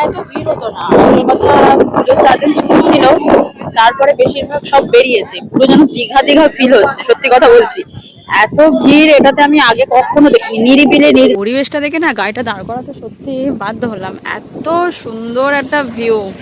এত ভিড় হতো না। আসল কথা পুজো চার ছুটি ছিল। তারপরে বেশিরভাগ সব বেরিয়েছে। পুরো যেন দীঘা দীঘা ফিল হচ্ছে, সত্যি কথা বলছি। এত ভিড়, এটাতে আমি আগে কখনো দেখিনি। নিরিবিলে নিরি- পরিবেশটা দেখে না গাড়িটা দাঁড় করাতে সত্যি বাধ্য হলাম। এত সুন্দর একটা ভিউ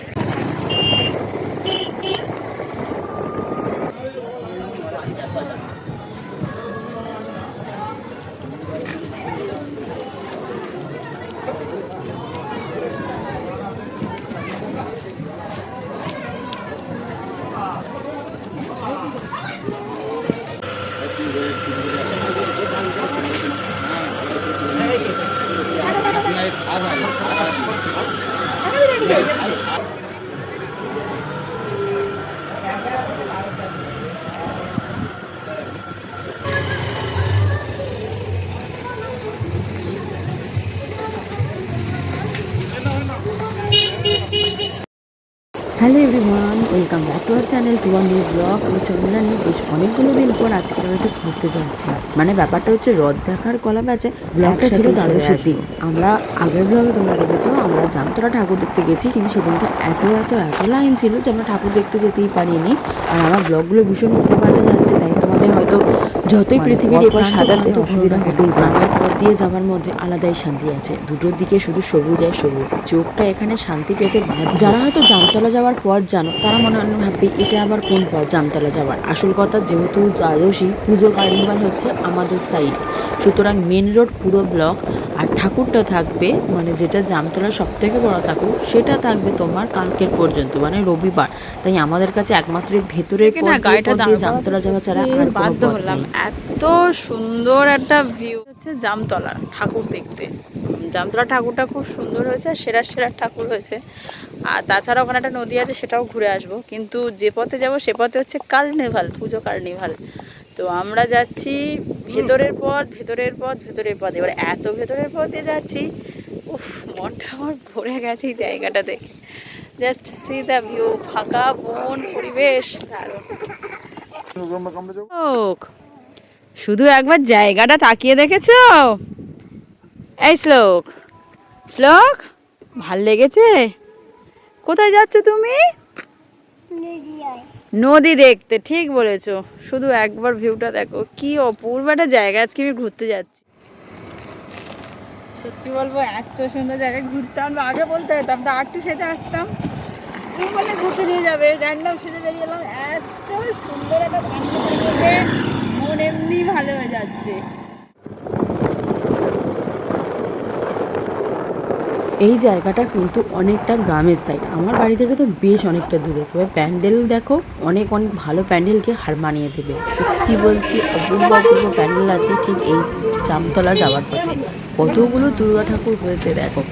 আওয়ার নিউ ব্লগ আমি চন্দ্রা নিয়ে বেশ অনেকগুলো দিন পর আজকে আমি একটু ঘুরতে যাচ্ছি। মানে ব্যাপারটা হচ্ছে রথ দেখার কলা আছে ব্লগটা ছিল দ্বাদশের দিন। আমরা আগের ব্লগে তোমরা দেখেছ আমরা জামতলা ঠাকুর দেখতে গেছি কিন্তু সেদিনকে এত এত এত লাইন ছিল যে আমরা ঠাকুর দেখতে যেতেই পারিনি। আর আমার ব্লগগুলো ভীষণ উঠতে পাল্টে যাচ্ছে তাই তোমাদের হয়তো যতই পৃথিবীর এবার সাজাতে অসুবিধা হতেই গ্রামের পথ দিয়ে যাওয়ার মধ্যে আলাদাই শান্তি আছে। দুটোর দিকে শুধু সবুজ আর সবুজ। চোখটা এখানে শান্তি পেতে। যারা হয়তো জামতলা যাওয়ার পর জানো তারা মনে মনে ভাববে এটা আবার কোন পথ জামতলা যাওয়ার? আসল কথা যেহেতু দ্বাদশী পুজো কার্নিভাল হচ্ছে আমাদের সাইড সুতরাং মেন রোড পুরো ব্লক আর ঠাকুরটা থাকবে মানে যেটা জামতলার সব থেকে বড় ঠাকুর সেটা থাকবে তোমার কালকের পর্যন্ত মানে রবিবার। তাই আমাদের কাছে একমাত্র ভেতরের পথ জামতলা যাওয়া ছাড়া আর বাধ্য হলাম। এত সুন্দর একটা ভিউ হচ্ছে জামতলা ঠাকুর দেখতে। জামতলা ঠাকুরটা খুব সুন্দর হয়েছে আর সেরা সেরা ঠাকুর হয়েছে। আর তাছাড়া ওখানে একটা নদী আছে সেটাও ঘুরে আসব। কিন্তু যে পথে যাব সে পথে হচ্ছে কার্নিভাল পুজো কার্নিভাল। তো আমরা যাচ্ছি ভেতরের পথ ভেতরের পথ ভেতরের পথ। এবার এত ভেতরের পথে যাচ্ছি উফ মনটা আমার ভরে গেছে এই জায়গাটা দেখে। জাস্ট সি দ্য ভিউ ফাঁকা বন পরিবেশ দারুণ। শ্লোক শুধু একবার জায়গাটা তাকিয়ে দেখেছ? এই শ্লোক। শ্লোক ভালো লেগেছে? কোথায় যাচ্ছ তুমি? নদী দেখতে ঠিক বলেছ। শুধু একবার ভিউটা দেখো। কি অপূর্ব একটা জায়গা আজকে আমি ঘুরতে যাচ্ছি। সত্যি বলব এত সুন্দর জায়গায় ঘুরতাম আগে বলতে হতাম তো আটটু সেজে আসতাম। তুমি বলে ঘুরতে নিয়ে যাবে র্যান্ডম সেজে বেরিয়ে এলাম। এত সুন্দর একটা প্রাকৃতিক পরিবেশে মন এমনি ভালো হয়ে যাচ্ছে। এই জায়গাটা কিন্তু অনেকটা গ্রামের সাইড আমার বাড়ি থেকে তো বেশ অনেকটা দূরে। তবে প্যান্ডেল দেখো, অনেক অনেক ভালো প্যান্ডেলকে হার মানিয়ে দেবে। সত্যি বলছি অপূর্ব অপূর্ব প্যান্ডেল আছে ঠিক এই জামতলা যাওয়ার পথে। কতগুলো দুর্গা ঠাকুর হয়েছে দেখো।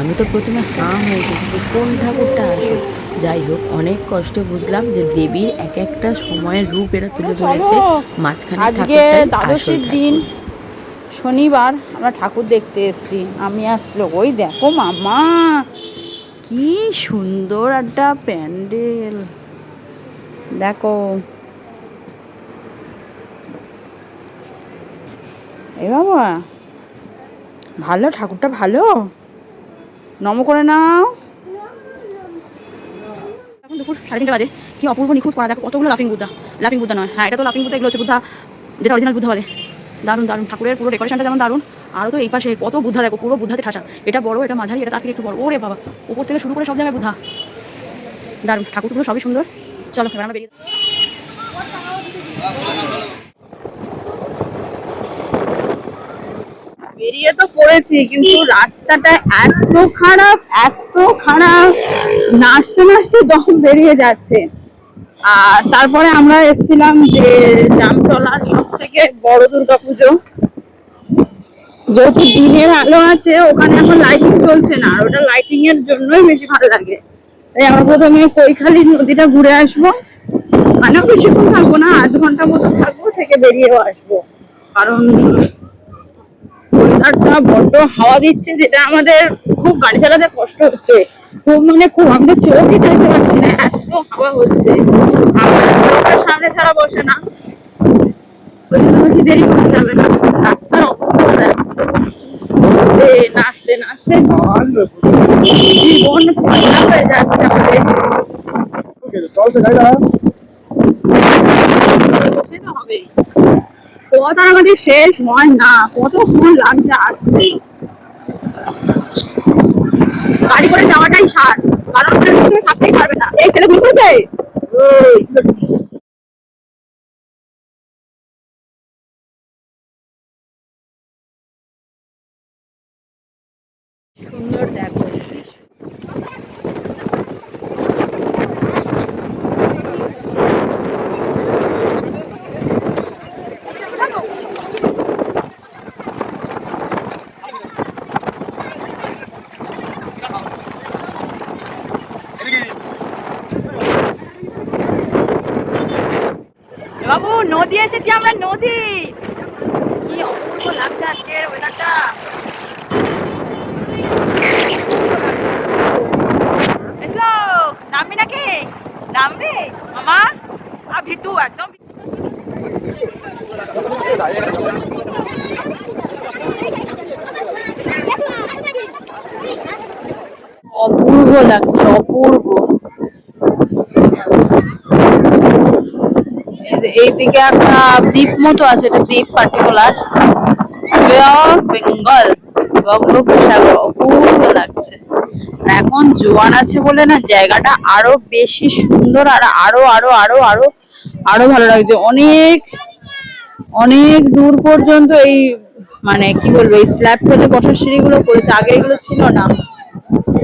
আমি তো প্রথমে হাঁ হয়ে গেছি কোন ঠাকুরটা আসো যাই হোক অনেক কষ্টে বুঝলাম যে দেবীর এক একটা সময়ের রূপ এরা তুলে ধরেছে। মাঝখানে আজকে দ্বাদশীর দিন শনিবার আমরা ঠাকুর দেখতে এসেছি। আমি আসলো ওই দেখো মামা কি সুন্দর একটা প্যান্ডেল। দেখো। এ বাবা ভালো ঠাকুরটা ভালো? নম করে নাও। এখন দুপুর সাড়ে তিনটে বাজে। কি অপূর্ব নিখুঁত করা দেখো, কতগুলো লাফিং বুদ্ধা লাফিং বুদ্ধা নয়। হ্যাঁ এটা তো লাফিং বুদ্ধা এগুলো হচ্ছে বুদ্ধা যেটা অরিজিনাল বুদ্ধা বলে। দারুণ দারুণ। ঠাকুরের পুরো ডেকোরেশনটা যেমন দারুণ আরও তো এই পাশে কত বুদ্ধা দেখো, পুরো বুদ্ধাতে ঠাসা। এটা বড়, এটা মাঝারি, এটা তার থেকে একটু বড়। ওরে বাবা উপর থেকে শুরু করে সব জায়গায় বুদ্ধা দারুণ ঠাকুরগুলো সবই সুন্দর। চলো বেরিয়ে বেরিয়ে তো পড়েছি কিন্তু রাস্তাটা এত খারাপ এত খারাপ। নাচতে নাচতে দম বেরিয়ে যাচ্ছে। আর তারপরে আমরা এসেছিলাম যে জামতলার সব থেকে বড় দুর্গা পুজো। যেহেতু দিনের আলো আছে, ওখানে এখন লাইটিং চলছে না, আর ওটা লাইটিং এর জন্যই বেশি ভালো লাগে। তাই আমরা প্রথমে কৈখালি নদীটা ঘুরে আসব। মানে বেশিক্ষণ থাকব না, আধ ঘণ্টা মতো থাকব, থেকে বেরিয়েও আসব। কারণ ওয়েদারটা বড্ড হাওয়া দিচ্ছে, যেটা আমাদের খুব গাড়ি চালাতে কষ্ট হচ্ছে। খুব মানে খুব, আমাদের চোখই চাইতে পারছি না, এত হাওয়া হচ্ছে। আমার সামনে ছাড়া বসে না। দেরি করতে যাবে না। রাস্তার অবস্থা দেখো। এ, নাচতে নাচতে আসতে জীবন ঠান্ডা হয়ে যাচ্ছে আমাদের সে তো হবেই কত আমাদের শেষ হয় না কত ফুল লাগছে আসতে গাড়ি করে যাওয়াটাই সার কারণ ওখানে তুমি থাকতেই পারবে না এই ছেলে ঘুরতেছে সুন্দর দেখো বাবু, নদী এসেছি আমরা, নদী। কি অপূর্ব লাগছে আজকের ওয়েদারটা নামবি নাকি? নামবি? মামা? আ ভিতু, একদম অপূর্ব লাগছে, অপূর্ব এই এইদিকে একটা দ্বীপ মতো আছে, এটা দ্বীপ পার্টিকুলার বেঙ্গল অপূর্ব লাগছে। এখন জোয়ান আছে বলে না, জায়গাটা আরও বেশি সুন্দর আর আরও আরও আরও আরও আরও ভালো লাগছে। অনেক অনেক দূর পর্যন্ত এই মানে কি বলব, এই স্ল্যাব ফেলে বসার সিঁড়িগুলো করেছে আগে এগুলো ছিল না।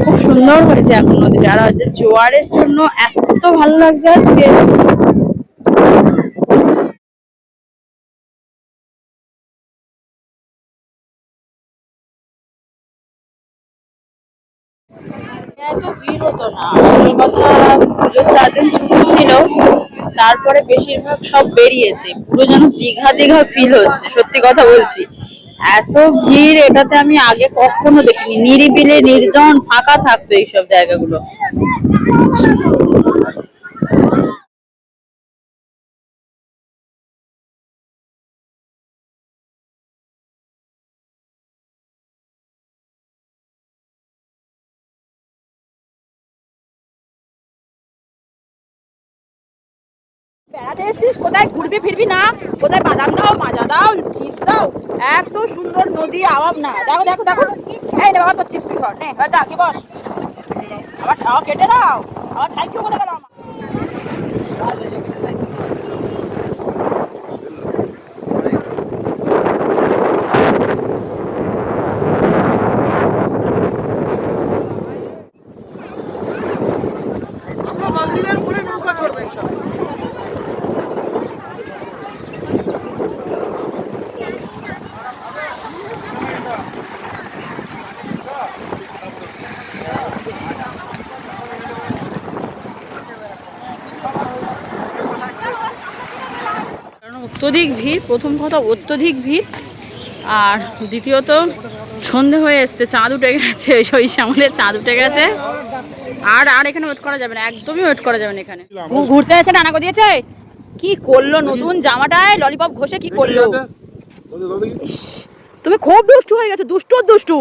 খুব সুন্দর হয়েছে এখন নদীটা। আর জোয়ারের জন্য এত ভালো লাগছে আজকে। ছিল, তারপরে বেশিরভাগ সব বেরিয়েছে। পুরো যেন দীঘা দীঘা ফিল হচ্ছে, সত্যি কথা বলছি। এত ভিড়, এটাতে আমি আগে কখনো দেখিনি। নিরিবিলে, নির্জন, ফাঁকা থাকতো এইসব জায়গাগুলো। বেড়াতে এসেছিস? কোথায় ঘুরবি, ফিরবি না? কোথায় বাদাম দাও, মাজা দাও, চিপস দাও? এত সুন্দর নদী আওয়াম না। দেখো দেখো দেখো। এই বাবা, তোর চিপস কর নে যা কি বস। আবার খাওয়া কেটে দাও। আবার থ্যাংক ইউ বলে গেল আমার কারণ অত্যধিক ভিড় প্রথম কথা অত্যধিক ভিড়। আর দ্বিতীয়ত সন্ধে হয়ে এসছে চাঁদ উঠে গেছে ওই সামনে চাঁদ উঠে গেছে। আর আর এখানে ওয়েট করা যাবে না একদমই ওয়েট করা যাবে না এখানে। ঘুরতে এসে ডানা দিয়েছে কি করল নতুন জামাটায়? ললিপপ ঘষে কি করল? ইস, তুমি খুব দুষ্টু হয়ে গেছো দুষ্টু দুষ্টু।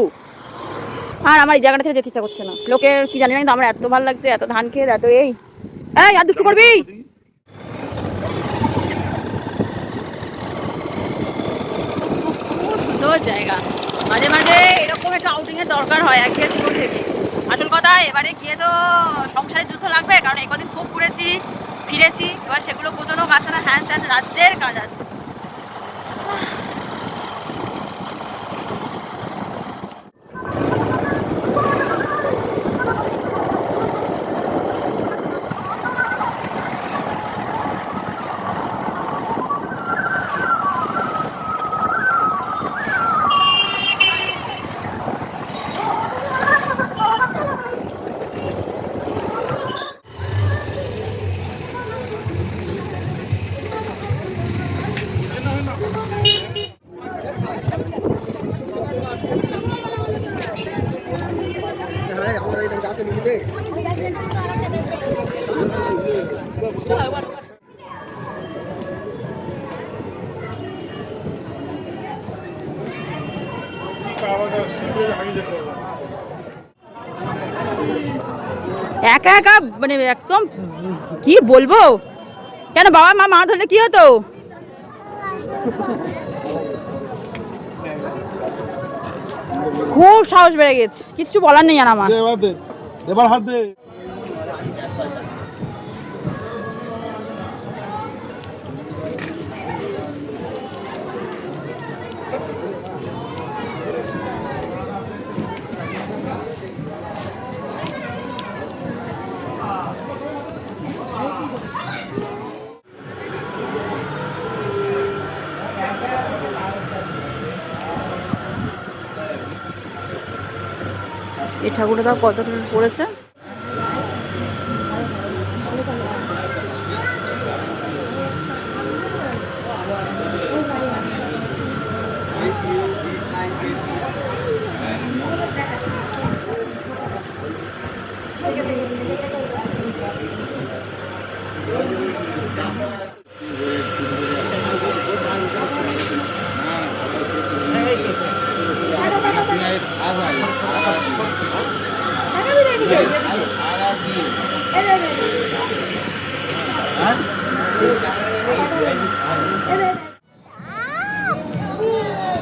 আর আমার এই জায়গাটা ছেড়ে যেতে ইচ্ছা করছে না। লোকের কি জানি না কিন্তু আমার এত ভালো লাগছে এত ধান খেয়ে এত এই। এই আর দুষ্টু করবি খুব সুন্দর জায়গা। মাঝে মাঝে এরকম একটা আউটিংয়ের দরকার হয় একঘেয়ে জীবন থেকে। আসল কথা, এবারে গিয়ে তো সংসারের যুদ্ধ লাগবে, কারণ এই কদিন খুব ঘুরেছি, ফিরেছি, এবার সেগুলো বোঝানো কাছে না হ্যান্ড হ্যান্ড রাজ্যের কাজ আছে। একা একা মানে একদম কি বলব? কেন বাবা মা মা ধরলে কি হতো? খুব সাহস বেড়ে গেছে, কিচ্ছু বলার নেই আর আমার। এবার হাত দে। এই ঠাকুরটা তাও কত টাকা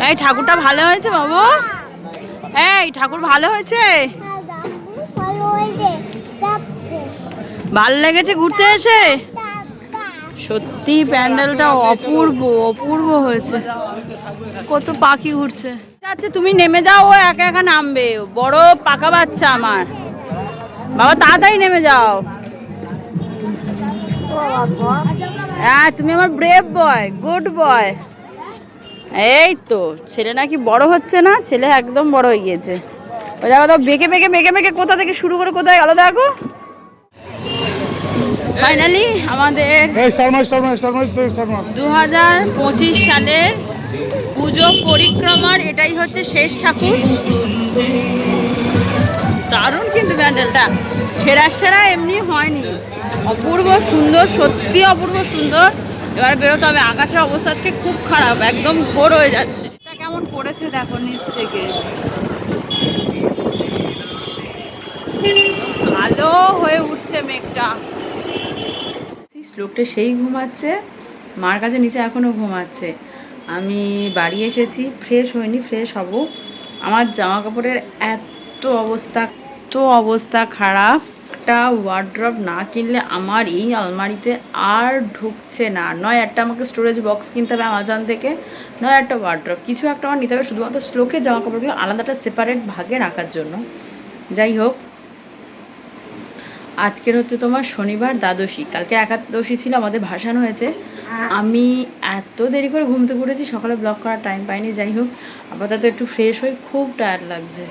এই, ঠাকুরটা ভালো হয়েছে বাবু? এই, ঠাকুর ভালো হয়েছে? ভালো লেগেছে ঘুরতে এসে? সত্যি প্যান্ডেলটা অপূর্ব অপূর্ব হয়েছে। কত পাখি ঘুরছে। আচ্ছা তুমি নেমে যাও, ও একা একা নামবে। বড় পাকা বাচ্চা আমার। বাবা, তাড়াতাড়ি নেমে যাও। হ্যাঁ তুমি আমার ব্রেভ বয় গুড বয় এই তো ছেলে নাকি বড় হচ্ছে না ছেলে একদম বড় হয়ে গিয়েছে। ওই দেখো তো বেঁকে বেঁকে বেঁকে বেঁকে কোথা থেকে শুরু করে কোথায় গেল দেখো। ফাইনালি আমাদের দু হাজার পঁচিশ সালের পুজো পরিক্রমার এটাই হচ্ছে শেষ ঠাকুর। দারুণ কিন্তু প্যান্ডেলটা। সেরা সেরা এমনি হয়নি। অপূর্ব সুন্দর সত্যি অপূর্ব সুন্দর। এবার বেরোতে হবে। আকাশের অবস্থা আজকে খুব খারাপ একদম ঘোর হয়ে যাচ্ছে। এটা কেমন পড়েছে দেখো নিচ থেকে। ভালো হয়ে উঠছে মেঘটা। লোকটা সেই ঘুমাচ্ছে মার কাছে নিচে এখনও ঘুমাচ্ছে। আমি বাড়ি এসেছি ফ্রেশ হয়নি ফ্রেশ হব। আমার জামা কাপড়ের এত অবস্থা এত অবস্থা খারাপ। একটা ওয়ার্ড্রপ না কিনলে আমার এই আলমারিতে আর ঢুকছে না। নয়, একটা আমাকে স্টোরেজ বক্স কিনতে হবে আমাজন থেকে, নয়, একটা ওয়ার্ড্রপ কিছু একটা আমার নিতে হবে, শুধুমাত্র শ্লোকের জামা কাপড়গুলো আলাদাটা সেপারেট ভাগে রাখার জন্য। যাই হোক, আজকের হচ্ছে তোমার শনিবার দ্বাদশী। কালকে একাদশী ছিল, আমাদের ভাসান হয়েছে। আমি এত দেরি করে ঘুমতে পড়েছি সকালে ব্লগ করার টাইম পাইনি। যাই হোক, আপাতত একটু ফ্রেশ হই, খুব টায়ার্ড লাগছে।